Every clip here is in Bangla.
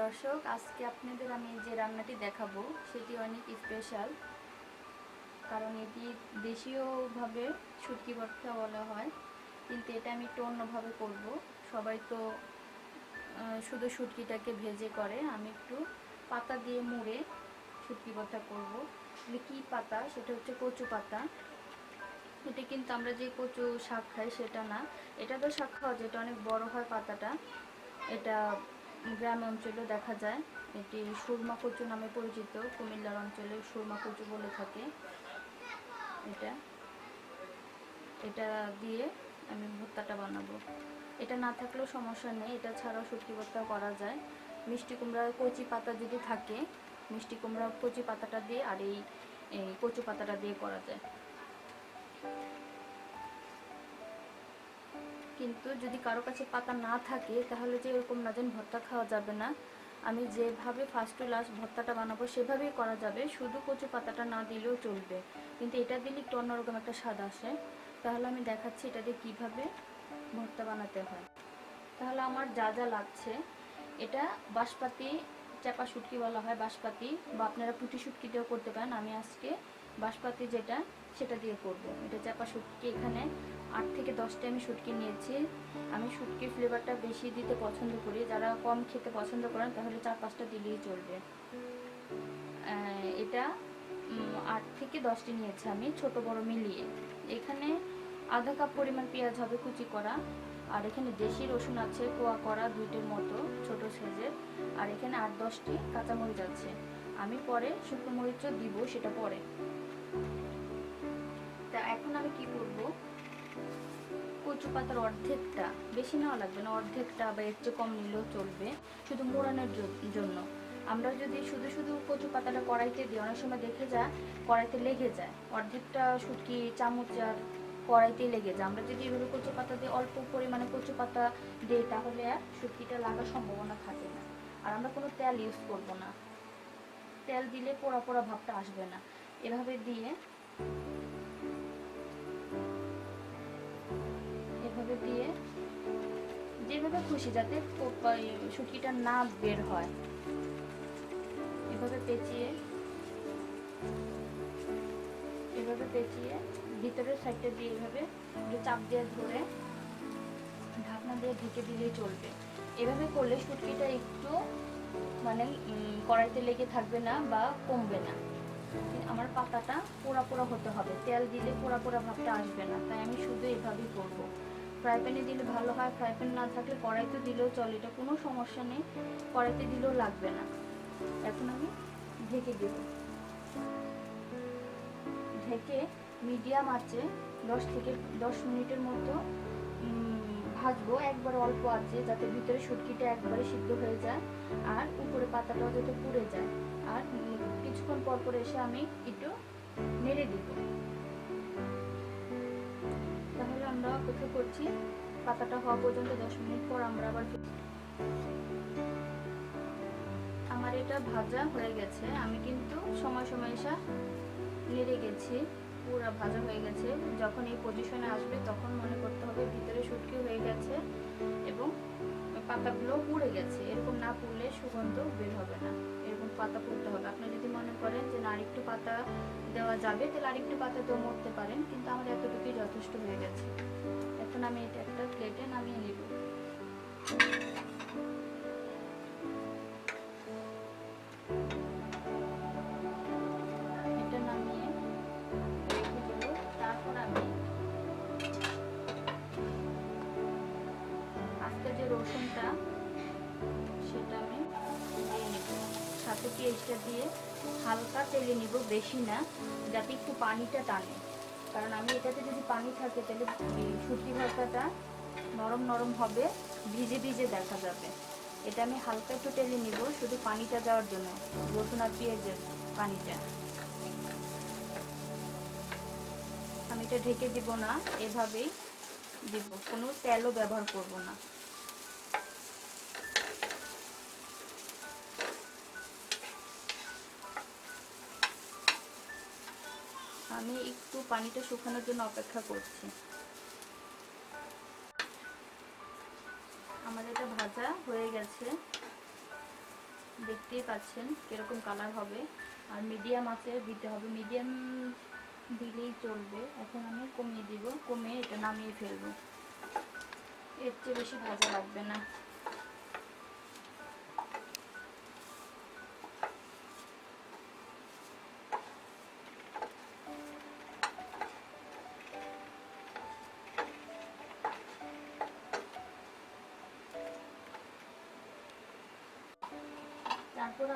দর্শক, আজকে আপনাদের আমি যে রান্নাটি দেখাবো, সেটি অনেক স্পেশাল কারণ এটি দেশীয়ভাবে শুটকি ভর্তা বলা হয়, কিন্তু এটা আমি একটু অন্যভাবে করব। সবাই তো শুধু শুটকিটাকে ভেজে করে, আমি একটু পাতা দিয়ে মুড়ে শুটকি ভর্তা করব। কী পাতা? সেটা হচ্ছে কচু পাতা এটা কিন্তু আমরা যে কচু শাক খাই সেটা না। এটা তো শাক খাওয়া যায়, এটা অনেক বড় হয় পাতাটা। এটা গ্রাম অঞ্চলেও দেখা যায়। এটি সুরমা কচু নামে পরিচিত, কুমিল্লার অঞ্চলে সুরমা কচু বলে থাকে। এটা এটা দিয়ে আমি ভর্তাটা বানাবো। এটা না থাকলেও সমস্যা নেই, এটা ছাড়াও শুটকি ভর্তা করা যায়। মিষ্টি কুমড়া কচি পাতা যদি থাকে, মিষ্টি কুমড়া কচি পাতাটা দিয়ে আর এই কচু পাতাটা দিয়ে করা যায়। কিন্তু যদি কারও কাছে পাতা না থাকে, তাহলে যে এরকম না যেন ভর্তা খাওয়া যাবে না। আমি যেভাবে ফার্স্ট টু লাস্ট ভর্তাটা বানাবো, সেভাবেই করা যাবে। শুধু কচু পাতাটা না দিলেও চলবে। কিন্তু এটা দিলে একটু অন্যরকম একটা স্বাদ আসে। তাহলে আমি দেখাচ্ছি এটা দিয়ে কীভাবে ভর্তা বানাতে হয়। তাহলে আমার যা যা লাগছে, এটা বাঁশপাতি, চাপা শুটকি বলা হয় বাঁশপাতি, বা আপনারা পুঁটি শুটকি দিয়েও করতে পারেন। আমি আজকে বাঁশপাতি যেটা, সেটা দিয়ে করব। এটা চাপা শুটকি এখানে আট থেকে দশটা আমি শুটকি নিয়েছি। আমি শুটকির ফ্লেভারটা বেশি দিতে পছন্দ করি। যারা কম খেতে পছন্দ করেন, তাহলে চার পাঁচটা দিলেই চলবে। এটা আট থেকে দশটি নিয়েছি আমি, ছোট বড় মিলিয়ে। এখানে আধা কাপ পরিমাণ পেঁয়াজ হবে কুচি করা। আর এখানে দেশি রসুন আছে, কোয়া করা দুইটির মতো, ছোট সাইজের। আর এখানে আট দশটি কাঁচামরিচ আছে। আমি পরে শুকনো মরিচও দিব, সেটা পরে। তা এখন আমি কি করব? কচু পাতার অর্ধেকটা বেশি নেওয়া লাগবে না, অর্ধেকটা বা এর চেয়ে কম নিলেও চলবে, শুধু মোড়ানোর জন্য। আমরা যদি শুধু শুধু কচু পাতাটা কড়াইতে দিই, অনেক সময় দেখে যায় কড়াইতে লেগে যায়, অর্ধেকটা শুটকি, চামচ আর কড়াইতে লেগে যায়। আমরা যদি এভাবে কচু পাতা দিয়ে অল্প পরিমাণে কচু পাতা দিই, তাহলে আর শুটকিটা লাগার সম্ভাবনা থাকে না। আর আমরা কোনো তেল ইউজ করব না। তেল দিলে পোড়া পোড়া ভাবটা আসবে না। এভাবে দিয়ে এভাবে দিয়ে যেভাবে খুশি, যাতে শুটকিটা না বের হয়। এভাবে পেঁচিয়ে এভাবে পেঁচিয়ে ভিতরের সাইডটা দিয়ে এভাবে চাপ দিয়ে ধরে ঢাকনা দিয়ে ঢেকে দিলেই চলবে। এভাবে করলে শুটকিটা একটু মানে কড়াইতে লেগে থাকবে না বা কমবে না। আমার পাতাটা পোড়া পোড়া হতে হবে। তেল দিলে পোড়া পোড়া ভাবটা আসবে না। তাই আমি শুধু এভাবেই করব। ফ্রাই প্যানে দিলে ভালো হয় ফ্রাই প্যান না থাকলে কড়াইতে দিলেও চলে, এটা কোনো সমস্যা নেই, কড়াইতে দিলেও লাগবে না। এখন আমি ঢেকে দেব। ঢেকে মিডিয়াম আছে দশ থেকে দশ মিনিটের মতো ভাজবো, একবার অল্প আছে যাতে ভিতরে শুটকিটা একবারে সিদ্ধ হয়ে যায়, আর উপরে পাতাটাও যাতে পুড়ে যায়। আর কিছুক্ষণ পর পর এসে আমি একটু নেড়ে দিব। তাহলে আমরা অপেক্ষা করছি। পাতাটা হওয়া পর্যন্ত দশ মিনিট পর আমরা আবার আমার এটা ভাজা হয়ে গেছে। আমি কিন্তু সময় সময় এসে নেড়ে গেছি। পুরো ভাজা হয়ে গেছে। যখন এই পজিশনে আসবে, তখন মনে করতে হবে ভিতরে শুটকি হয়ে গেছে এবং পাতাগুলো পুড়ে গেছে। এরকম না পুড়লে সুগন্ধ বের হবে না। এরকম পাতা পুড়তে হবে। আপনি যদি মনে করেন যে না, আরেকটু পাতা দেওয়া যাবে। তাহলে আরেকটু পাতা দিয়েও মরতে পারেন, কিন্তু আমার এতটুকুই যথেষ্ট হয়ে গেছে। এখন আমি এটা একটা প্লেটে নামিয়ে নিব। রসুনটা, সেটা আমি সাথে পেঁয়াজটা দিয়ে হালকা তেলে নিব, বেশি না, যাতে একটু পানিটা টানে। কারণ আমি এটাতে যদি পানি থাকে, তাহলে শুটকি ভর্তাটা নরম নরম হবে, ভিজে ভিজে দেখা যাবে। এটা আমি হালকা একটু টেলে নিব, শুধু পানিটা দেওয়ার জন্য, রসুন আর পেঁয়াজের পানিটা। আমি এটা ঢেকে দিব না, এভাবেই দিব। কোনো তেলও ব্যবহার করব না। আমি একটু পানিটা শুকানোর জন্য অপেক্ষা করছি। আমাদের এটা ভাজা হয়ে গেছে। দেখতেই পাচ্ছেন কীরকম কালার হবে। আর মিডিয়াম আছে, দিতে হবে। মিডিয়াম দিলেই চলবে। এখন আমি কমিয়ে দিব। কমিয়ে এটা নামিয়ে ফেলব। এর চেয়ে বেশি ভাজা লাগবে না।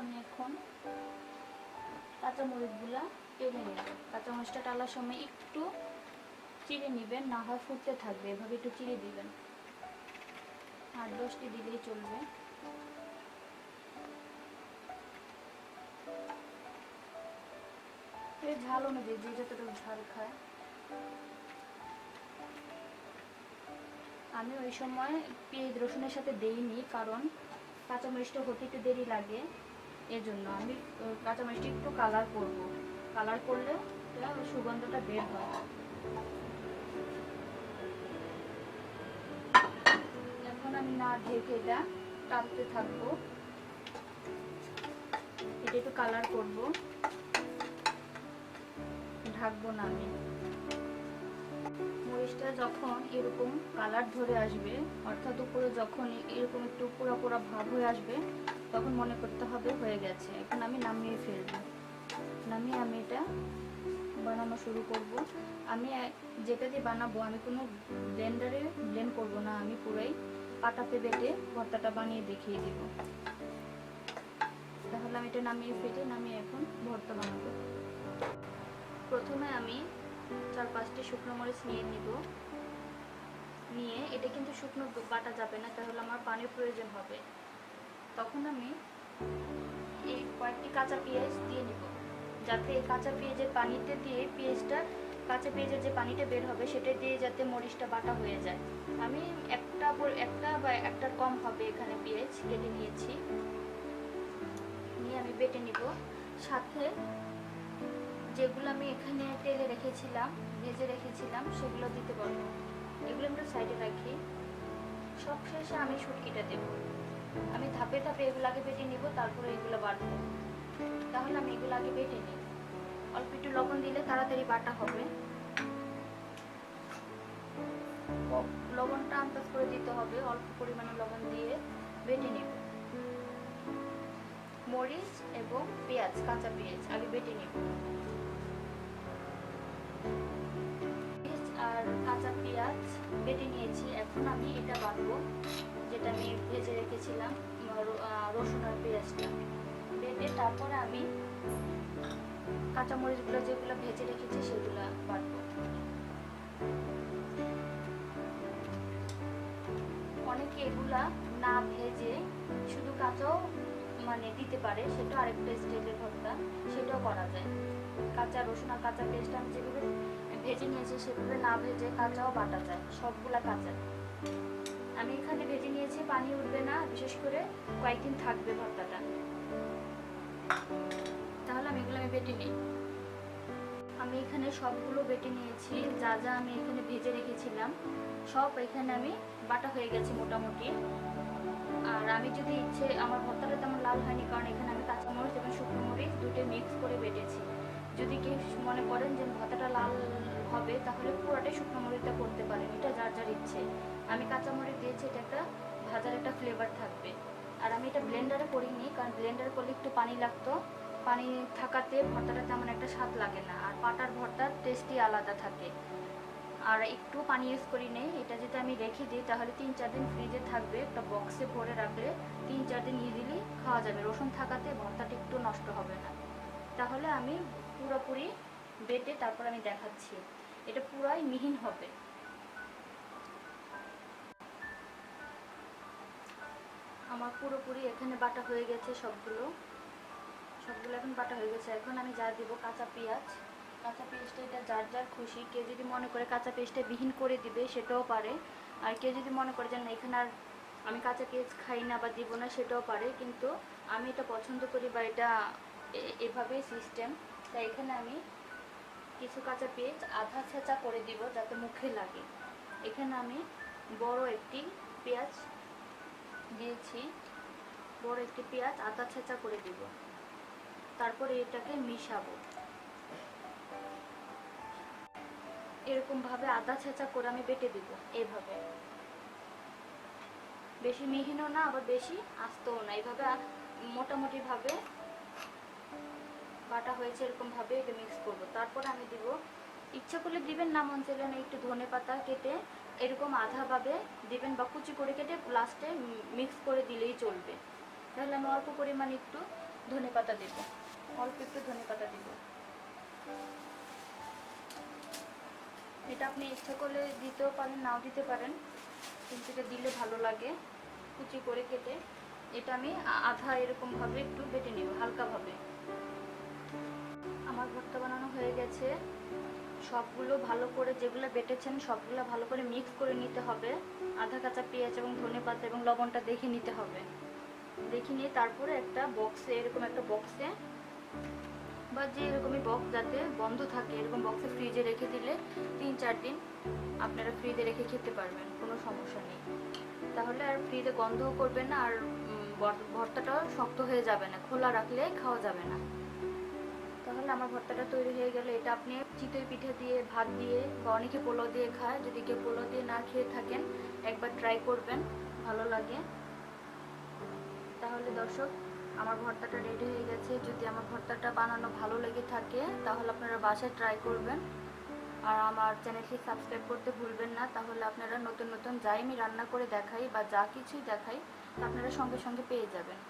আমি এখন কাঁচামরিচগুলা টেনে নেব। কাঁচামরিচটা টালার সময় একটু চিড়ে নেবেন, না হয় ফুটতে থাকবে। এভাবে একটু চিড়ে দিবেন। আট দশটি দিলেই চলবে। ঝাল অনুযায়ী যে যতটুকু ঝাল খায়। আমি ওই সময় পেঁয়াজ রসুনের সাথে দেইনি, কারণ কাঁচামরিচটা হতে একটু দেরি লাগে। এজন্য আমি আহ, কাঁচামরিচটা একটু কালার করব। কালার করলে সুগন্ধটা বের হয়। এখন আমি না ঢেকে এটা টানতে থাকব। এটা একটু কালার করব। ঢাকবো না আমি। মরিচটা যখন এরকম কালার ধরে আসবে, অর্থাৎ উপরে যখন এরকম একটু পোড়া পোড়া ভাব হয়ে আসবে, তখন মনে করতে হবে হয়ে গেছে। এখন আমি নামিয়ে ফেলব। নামিয়ে আমি এটা বানানো শুরু করব। আমি যেটা দিয়ে বানাবো, আমি কোনো ব্লেন্ডারে ব্লেন্ড করব না। আমি পুরাই পাটাতে বেটে ভর্তাটা বানিয়ে দেখিয়ে দিব। তাহলে আমি এটা নামিয়ে ফেটে নামিয়ে এখন ভর্তা বানাবো। প্রথমে আমি চার পাঁচটি শুকনো মরিচ নিয়ে নিব। নিয়ে এটা কিন্তু শুকনো বাটা যাবে না, তাহলে আমার পানির প্রয়োজন হবে। তখন আমি এই কয়েকটি কাঁচা পেঁয়াজ দিয়ে নিব, যাতে এই কাঁচা পেঁয়াজের পানিতে দিয়ে পেঁয়াজটা, কাঁচা পেঁয়াজের যে পানিটা বের হবে সেটা দিয়ে যাতে মরিচটা বাটা হয়ে যায়। আমি একটা একটা বা একটা কম হবে এখানে পেঁয়াজ কেটে নিয়েছি। নিয়ে আমি বেটে নিব। সাথে যেগুলো আমি এখানে তেলে রেখেছিলাম ভেজে রেখেছিলাম সেগুলো দিতে পারব। এগুলো আমরা সাইডে রাখি। সব শেষে আমি শুটকিটা দেব। আমি ধাপে ধাপে এগুলো আগে বেটে নিব তারপরে এগুলো বাটবো। তাহলে আমি এগুলো আগে বেটে নিই অল্প একটু লবণ দিলে তাড়াতাড়ি বাটা হবে। লবণটা আন্দাজ করে দিতে হবে অল্প পরিমাণে লবণ দিয়ে বেটে নিব। মরিচ এবং পেঁয়াজ কাঁচা পেঁয়াজ আগে বেটে নিব। এখন আমি এটা বাটবো, যেটা আমি ভেজে রেখেছিলাম রসুন আর পেঁয়াজটা। বেটে তারপরে আমি কাঁচা মরিচগুলো যেগুলো ভেজে রেখেছি, সেগুলো বাটবো। অনেকে এগুলা না ভেজে শুধু কাঁচাও মানে দিতে পারে, সেটা আরেকটা স্টাইলের ভর্তা, সেটাও করা যায়। কাঁচা রসুন আর কাঁচা পেস্ট আমি যেভাবে ভেজে নিয়েছি, সেভাবে না ভেজে কাঁচাও বাটা যায়, সবগুলা কাঁচা। আমি এখানে ভেজে নিয়েছি, পানি উঠবে না, বিশেষ করে কয়েকদিন থাকবে ভর্তাটা। তাহলে আমি এগুলো আমি বেটে নিই। আমি এখানে সবগুলো বেটে নিয়েছি, যা যা আমি এখানে ভেজে রেখেছিলাম, সব এখানে আমি বাটা হয়ে গেছে মোটামুটি। আর আমি যদি ইচ্ছে, আমার ভর্তাটা তেমন লাল হয়নি, কারণ এখানে আমি কাঁচামরিচ এবং শুকনো মরিচ দুটো মিক্স করে বেটেছি। যদি কেউ মনে করেন যে ভর্তাটা লাল হবে, তাহলে পুরোটাই শুকনো মরিচটা করতে পারেন, এটা যার যার ইচ্ছে। আমি কাঁচামরিচ দিয়েছি, এটা একটা ভাজার একটা ফ্লেভার থাকবে। আর আমি এটা ব্লেন্ডারে করিনি, কারণ ব্লেন্ডারে করলে একটু পানি লাগতো। পানি থাকাতে ভর্তাটা তেমন একটা স্বাদ লাগে না, আর পাটার ভর্তার টেস্টই আলাদা থাকে। আর একটু পানি ইউজ করি নেই, এটা যদি আমি রেখে দিই, তাহলে তিন চার দিন ফ্রিজে থাকবে, একটা বক্সে ভরে রাখলে তিন চার দিন ইজিলি খাওয়া যাবে। রসুন থাকাতে ভর্তাটা একটু নষ্ট হবে না। তাহলে আমি পুরোপুরি বেটে তারপর আমি দেখাচ্ছি। এটা পুরাই মিহিন হবে। আমার পুরোপুরি এখানে বাটা হয়ে গেছে সবগুলো। সবগুলো এখন বাটা হয়ে গেছে। এখন আমি যা দিব কাঁচা পেঁয়াজ। কাঁচা পেঁয়াজটা এটা যার যার খুশি। কেউ যদি মনে করে কাঁচা পেঁয়াজটা বিহীন করে দিবে, সেটাও পারে। আর কেউ যদি মনে করে যে না, এখানে আর আমি কাঁচা পেঁয়াজ খাই না বা দিব না, সেটাও পারে। কিন্তু আমি এটা পছন্দ করি বা এটা এভাবেই সিস্টেম তাই এখানে আমি কিছু কাঁচা পেঁয়াজ, আধা ছেঁচা করে দিব যাতে মুখে লাগে। এখানে আমি বড় একটি পেঁয়াজ দিয়েছি। বড় একটি পেঁয়াজ আদা ছেঁচা করে দিব। তারপরে এটাকে মিশাবো। এরকম ভাবে আদা ছেঁচা করে আমি বেটে দিব এইভাবে বেশি মিহিনও না, আবার বেশি আস্তও না। এইভাবে আ- মোটামুটি ভাবে বাটা হয়েছে এরকমভাবে এটা মিক্স করব। তারপর আমি দিব, ইচ্ছা করলে দিবেন না, মন চাইলে না, একটু ধনে পাতা কেটে এরকম আধাভাবে দিবেন বা কুচি করে কেটে লাস্টে মিক্স করে দিলেই চলবে। তাহলে আমি অল্প পরিমাণ একটু ধনে পাতা দেব। অল্প একটু ধনে পাতা দিব। এটা আপনি ইচ্ছা করলে দিতেও পারেন, নাও দিতে পারেন, কিন্তু এটা দিলে ভালো লাগে। কুচি করে কেটে এটা আমি আধা এরকমভাবে একটু বেটে নেব হালকাভাবে আমার ভর্তা বানানো হয়ে গেছে। সবগুলো ভালো করে যেগুলো বেটেছেন, সবগুলো ভালো করে মিক্স করে নিতে হবে। আধা কাঁচা পেঁয়াজ এবং ধনে পাতা এবং লবণটা দেখে নিতে হবে। দেখে নিয়ে তারপরে একটা বক্সে এরকম একটা বক্সে বা যে এরকমই বক্স যাতে বন্ধ থাকে, এরকম বক্সে ফ্রিজে রেখে দিলে তিন চার দিন আপনারা ফ্রিজে রেখে খেতে পারবেন, কোনো সমস্যা নেই। তাহলে আর ফ্রিজে গন্ধও করবে না, আর ভর্তাটাও শক্ত হয়ে যাবে না, খোলা রাখলে খাওয়া যাবে না। তাহলে আমার ভর্তাটা তৈরি হয়ে গেলে। এটা আপনি চিতই পিঠে দিয়ে, ভাত দিয়ে বা অনেকে পোলাও দিয়ে খায়। যদি কেউ পোলাও দিয়ে না খেয়ে থাকেন, একবার ট্রাই করবেন, ভালো লাগে। তাহলে দর্শক, আমার ভর্তাটা রেডি হয়ে গেছে। যদি আমার ভর্তাটা বানানো ভালো লেগে থাকে, তাহলে আপনারা বাসায় ট্রাই করবেন। আর আমার চ্যানেলটি সাবস্ক্রাইব করতে ভুলবেন না। তাহলে আপনারা নতুন নতুন যাই আমি রান্না করে দেখাই বা যা কিছুই দেখাই, আপনারা সঙ্গে সঙ্গে পেয়ে যাবেন।